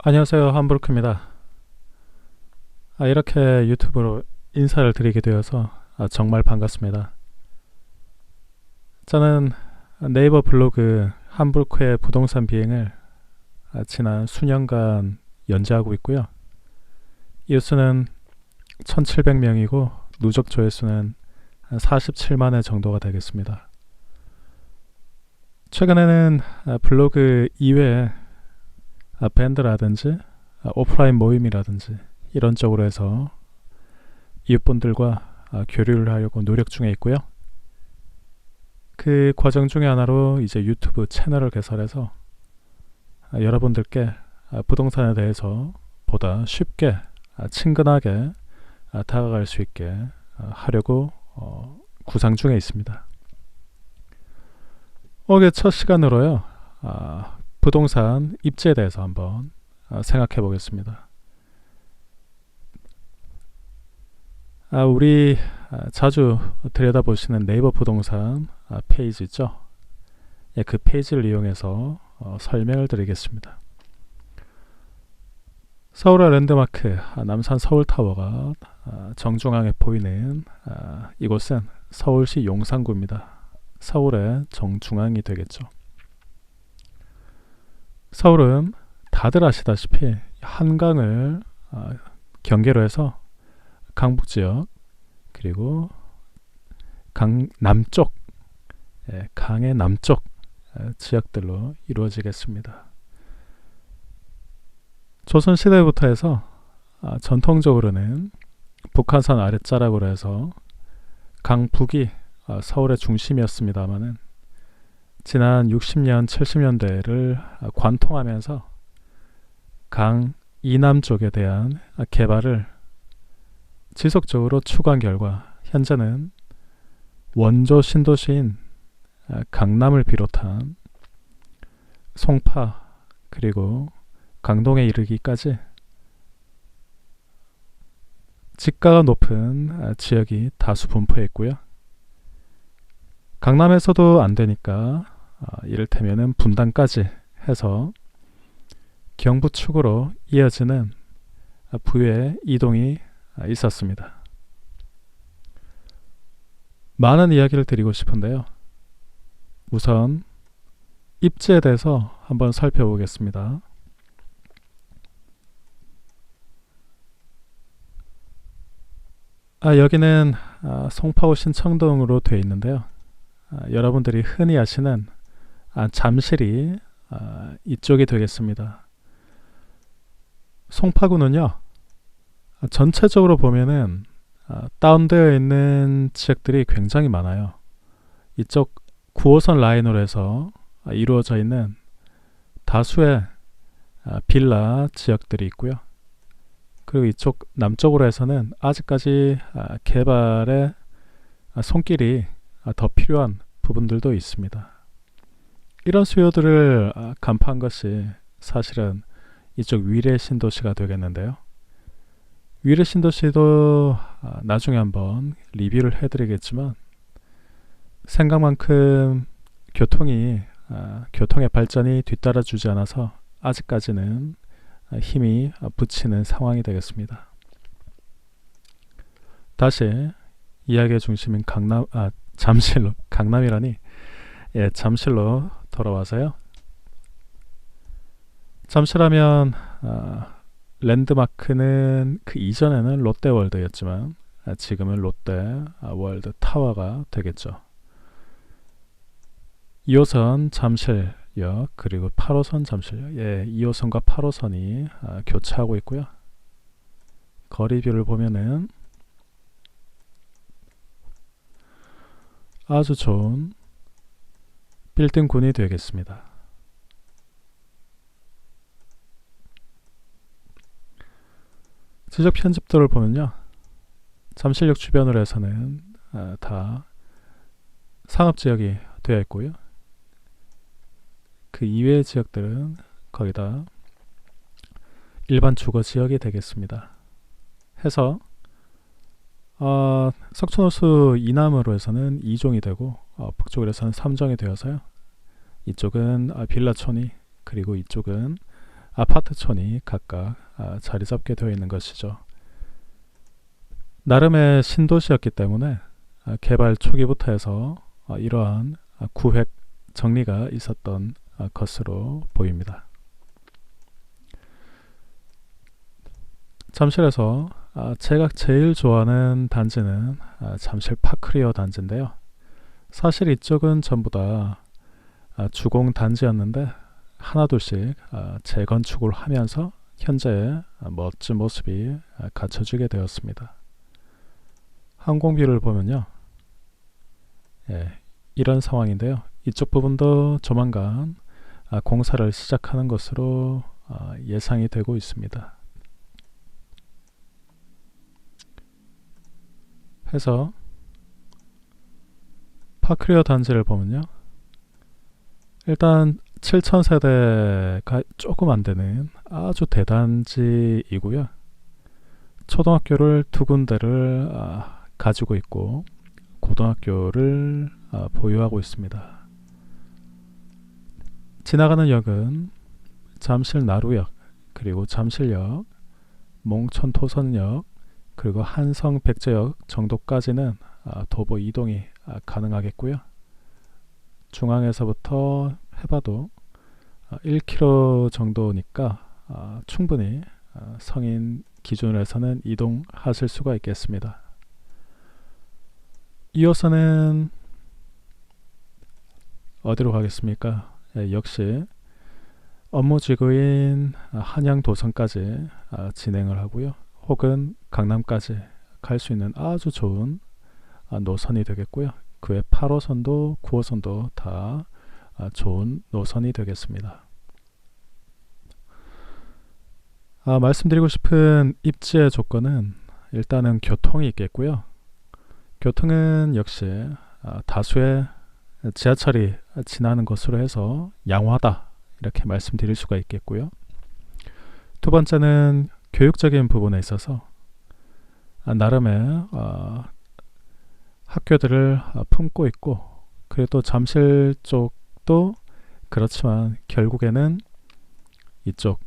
안녕하세요 함부르크입니다. 아, 이렇게 유튜브로 인사를 드리게 되어서 아, 정말 반갑습니다. 저는 네이버 블로그 함부르크의 부동산 비행을 아, 지난 수년간 연재하고 있고요. 이웃수는 1700명이고 누적 조회수는 한 47만회 정도가 되겠습니다. 최근에는 아, 블로그 이외에 아, 밴드라든지 아, 오프라인 모임이라든지 이런 쪽으로 해서 이웃분들과 아, 교류를 하려고 노력 중에 있고요. 그 과정 중에 하나로 이제 유튜브 채널을 개설해서 아, 여러분들께 아, 부동산에 대해서 보다 쉽게 아, 친근하게 아, 다가갈 수 있게 아, 하려고 어, 구상 중에 있습니다. 오늘 첫 시간으로요. 아, 부동산 입지에 대해서 한번 아, 생각해 보겠습니다. 아, 우리 아, 자주 들여다보시는 네이버 부동산 아, 페이지 있죠? 예, 그 페이지를 이용해서 어, 설명을 드리겠습니다. 서울의 랜드마크 아, 남산 서울타워가 아, 정중앙에 보이는 아, 이곳은 서울시 용산구입니다. 서울의 정중앙이 되겠죠. 서울은 다들 아시다시피 한강을 아, 경계로 해서 강북 지역 그리고 강 남쪽 예, 강의 남쪽 예, 지역들로 이루어지겠습니다. 조선 시대부터 해서 아, 전통적으로는 북한산 아랫자락으로 해서 강북이 아, 서울의 중심이었습니다마는 지난 60년, 70년대를 관통하면서 강 이남 쪽에 대한 개발을 지속적으로 추구한 결과 현재는 원조 신도시인 강남을 비롯한 송파 그리고 강동에 이르기까지 지가가 높은 지역이 다수 분포해 있고요. 강남에서도 안 되니까 아, 이를테면은 분당까지 해서 경부 축으로 이어지는 부의 이동이 있었습니다. 많은 이야기를 드리고 싶은데요. 우선 입지에 대해서 한번 살펴보겠습니다. 아, 여기는 아, 송파구 신청동으로 되어 있는데요. 아, 여러분들이 흔히 아시는 아, 잠실이 아, 이쪽이 되겠습니다. 송파구는요 아, 전체적으로 보면은 아, 다운되어 있는 지역들이 굉장히 많아요. 이쪽 9호선 라인으로 해서 아, 이루어져 있는 다수의 아, 빌라 지역들이 있고요. 그리고 이쪽 남쪽으로 해서는 아직까지 아, 개발의 아, 손길이 아, 더 필요한 부분들도 있습니다. 이런 수요들을 아, 간파한 것이 사실은 이쪽 위례 신도시가 되겠는데요. 위례 신도시도 아, 나중에 한번 리뷰를 해드리겠지만 생각만큼 교통이 아, 교통의 발전이 뒤따라 주지 않아서 아직까지는 아, 힘이 아, 붙이는 상황이 되겠습니다. 다시 이야기의 중심인 강남 아 잠실로 강남이라니 예 잠실로 돌아와서요. 잠실하면 아, 랜드마크는 그 이전에는 롯데월드였지만 아, 지금은 롯데 아, 월드 타워가 되겠죠. 2호선 잠실역 그리고 8호선 잠실역 예 2호선과 8호선이 아, 교차하고 있고요. 거리뷰를 보면은 아주 좋은 빌딩군이 되겠습니다. 지적 편집도를 보면요. 잠실역 주변으로 해서는 아, 다 상업지역이 되어 있고요. 그 이외의 지역들은 거의 다 일반 주거 지역이 되겠습니다. 해서 어, 석촌호수 이남으로 해서는 2종이 되고 어, 북쪽으로 해서는 3종이 되어서요. 이쪽은 아, 빌라촌이 그리고 이쪽은 아파트촌이 각각 아, 자리 잡게 되어 있는 것이죠. 나름의 신도시였기 때문에 아, 개발 초기부터 해서 아, 이러한 아, 구획 정리가 있었던 아, 것으로 보입니다. 잠실에서 아, 제가 제일 좋아하는 단지는 아, 잠실 파크리어 단지인데요. 사실 이쪽은 전부 다 아, 주공 단지였는데 하나둘씩 아, 재건축을 하면서 현재 아, 멋진 모습이 아, 갖춰지게 되었습니다. 항공뷰를 보면요. 예, 이런 상황인데요. 이쪽 부분도 조만간 아, 공사를 시작하는 것으로 아, 예상이 되고 있습니다. 해서 파크리어 단지를 보면요. 일단 7,000세대가 조금 안 되는 아주 대단지이고요. 초등학교를 두 군데를 아, 가지고 있고 고등학교를 아, 보유하고 있습니다. 지나가는 역은 잠실 나루역, 그리고 잠실역, 몽천 토선역, 그리고 한성 백제역 정도까지는 아, 도보 이동이 아, 가능하겠고요. 중앙에서부터 해봐도 1km 정도니까 아, 충분히 아, 성인 기준에서는 이동하실 수가 있겠습니다. 이어서는 어디로 가겠습니까? 예, 역시 업무지구인 한양도성까지 아, 진행을 하고요. 혹은 강남까지 갈 수 있는 아주 좋은 아, 노선이 되겠고요. 그 외 8호선도 9호선도 다 아, 좋은 노선이 되겠습니다. 아, 말씀드리고 싶은 입지의 조건은 일단은 교통이 있겠고요. 교통은 역시 아, 다수의 지하철이 지나는 것으로 해서 양호하다 이렇게 말씀드릴 수가 있겠고요. 두 번째는 교육적인 부분에 있어서 아, 나름의 어, 학교들을 아, 품고 있고 그래도 잠실 쪽도 그렇지만 결국에는 이쪽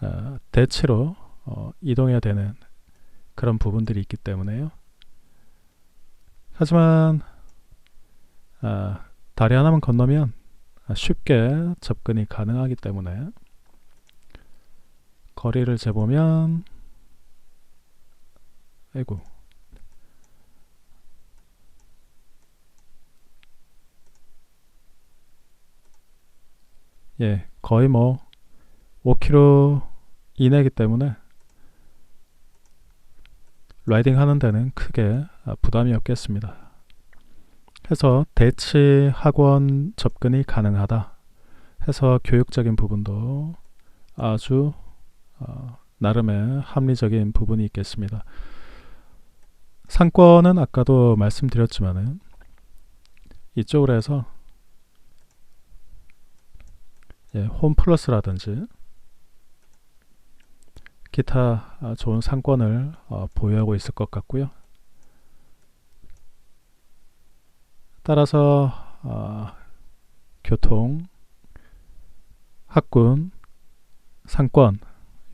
어, 대치로 어, 이동해야 되는 그런 부분들이 있기 때문에요. 하지만 아, 다리 하나만 건너면 쉽게 접근이 가능하기 때문에 거리를 재보면 아이고 예 거의 뭐 5km 이내이기 때문에 라이딩 하는 데는 크게 부담이 없겠습니다. 해서 대치 학원 접근이 가능하다 해서 교육적인 부분도 아주 어, 나름의 합리적인 부분이 있겠습니다. 상권은 아까도 말씀드렸지만은 이쪽으로 해서 예, 홈플러스라든지 기타 아, 좋은 상권을 어, 보유하고 있을 것 같고요. 따라서 어, 교통, 학군, 상권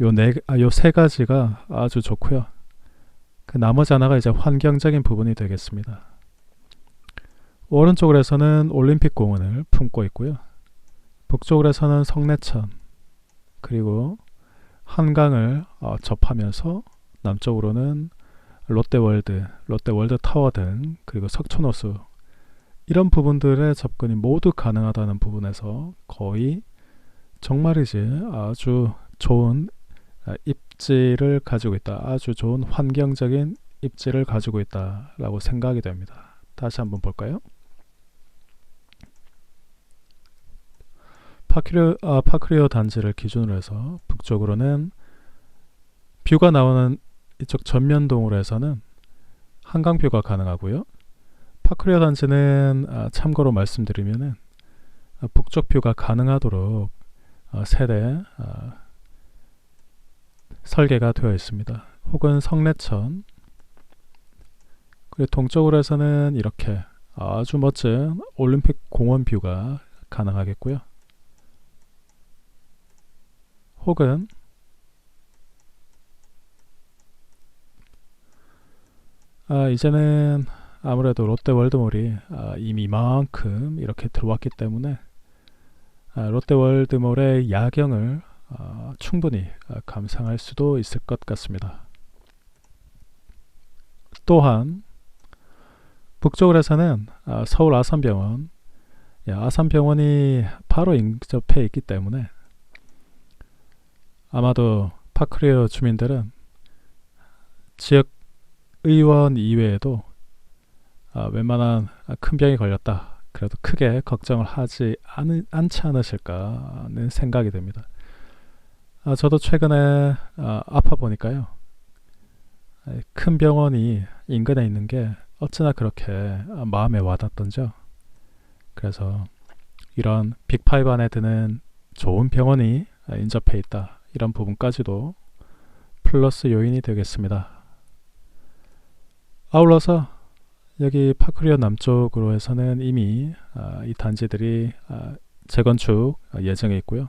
요네 아, 가지가 아주 좋고요. 그 나머지 하나가 이제 환경적인 부분이 되겠습니다. 오른쪽으로 해서는 올림픽 공원을 품고 있고요. 북쪽으로 해서는 성내천 그리고 한강을 어, 접하면서 남쪽으로는 롯데월드, 롯데월드 타워 등 그리고 석촌호수 이런 부분들의 접근이 모두 가능하다는 부분에서 거의 정말이지 아주 좋은 아, 입지를 가지고 있다. 아주 좋은 환경적인 입지를 가지고 있다라고 생각이 됩니다. 다시 한번 볼까요? 파크리어, 아, 파크리어 단지를 기준으로 해서 북쪽으로는 뷰가 나오는 이쪽 전면동으로 해서는 한강뷰가 가능하고요. 파크리어 단지는 아, 참고로 말씀드리면은 아, 북쪽 뷰가 가능하도록 아, 세대 아, 설계가 되어 있습니다. 혹은 성내천 그리고 동쪽으로 해서는 이렇게 아주 멋진 올림픽 공원 뷰가 가능하겠고요. 혹은 아, 이제는 아무래도 롯데월드몰이 아, 이미 이만큼 이렇게 들어왔기 때문에 아, 롯데월드몰의 야경을 아, 충분히 아, 감상할 수도 있을 것 같습니다. 또한 북쪽으로서는 아, 서울 아산병원, 예, 아산병원이 바로 인접해 있기 때문에 아마도 파크리어 주민들은 지역 의원 이외에도 아, 웬만한 큰 병이 걸렸다. 그래도 크게 걱정을 하지 않, 않지 않으실까 하는 생각이 듭니다. 아, 저도 최근에 아, 아파 보니까요. 아, 큰 병원이 인근에 있는 게 어찌나 그렇게 아, 마음에 와닿던죠. 그래서 이런 빅파이브 안에 드는 좋은 병원이 아, 인접해 있다. 이런 부분까지도 플러스 요인이 되겠습니다. 아울러서 여기 파크리어 남쪽으로 해서는 이미 아, 이 단지들이 아, 재건축 아, 예정에 있고요.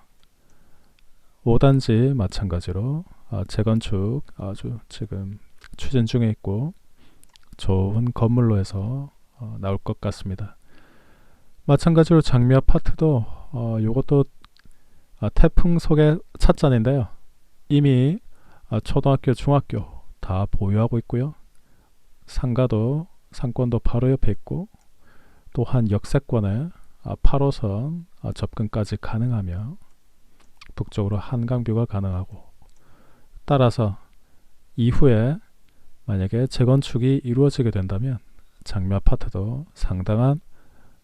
5단지 마찬가지로 아, 재건축 아주 지금 추진 중에 있고 좋은 건물로 해서 어, 나올 것 같습니다. 마찬가지로 장미 아파트도 어, 요것도 아, 태풍 속의 찻잔인데요. 이미 아, 초등학교, 중학교 다 보유하고 있고요. 상가도 상권도 바로 옆에 있고 또한 역세권에 아, 8호선 아, 접근까지 가능하며 북쪽으로 한강뷰가 가능하고 따라서 이후에 만약에 재건축이 이루어지게 된다면 장미 아파트도 상당한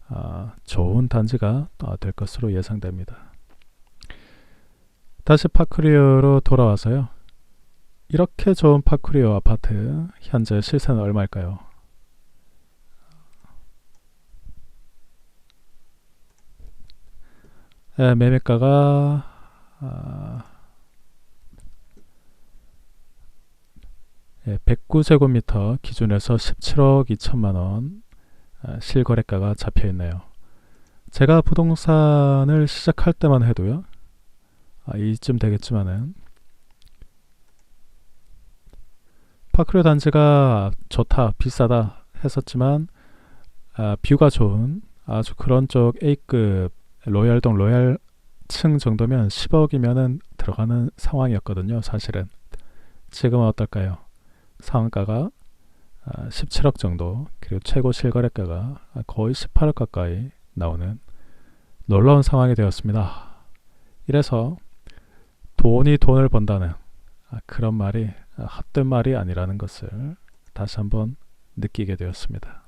아, 좋은 단지가 아, 될 것으로 예상됩니다. 다시 파크리어로 돌아와서요. 이렇게 좋은 파크리어 아파트 현재 시세는 얼마일까요? 예, 매매가가 아, 예, 109제곱미터 기준에서 17억 2천만 원 아, 실거래가가 잡혀 있네요. 제가 부동산을 시작할 때만 해도요. 아, 이쯤 되겠지만은 파크리어 단지가 좋다, 비싸다 했었지만 아, 뷰가 좋은 아주 그런 쪽 A급 로얄동 로얄층 정도면 10억이면은 들어가는 상황이었거든요. 사실은 지금은 어떨까요? 상한가가 17억 정도 그리고 최고 실거래가가 거의 18억 가까이 나오는 놀라운 상황이 되었습니다. 이래서 돈이 돈을 번다는 그런 말이 헛된 말이 아니라는 것을 다시 한번 느끼게 되었습니다.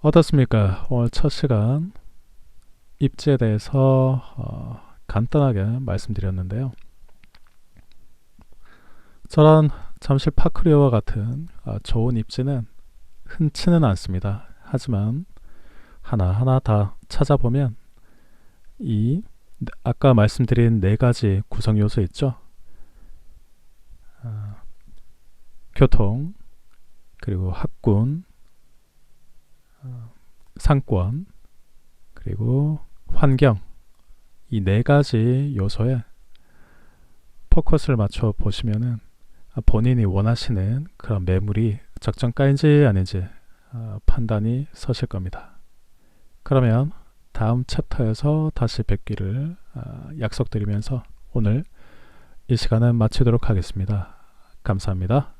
어떻습니까? 오늘 첫 시간 입지에 대해서 어, 간단하게 말씀드렸는데요. 저런 잠실 파크리어와 같은 어, 좋은 입지는 흔치는 않습니다. 하지만 하나하나 다 찾아보면 이 아까 말씀드린 네 가지 구성 요소 있죠. 어, 교통, 그리고 학군, 어, 상권, 그리고 환경 이 네 가지 요소에 포커스를 맞춰 보시면은 본인이 원하시는 그런 매물이 적정가인지 아닌지 어, 판단이 서실 겁니다. 그러면 다음 챕터에서 다시 뵙기를 어, 약속드리면서 오늘 이 시간은 마치도록 하겠습니다. 감사합니다.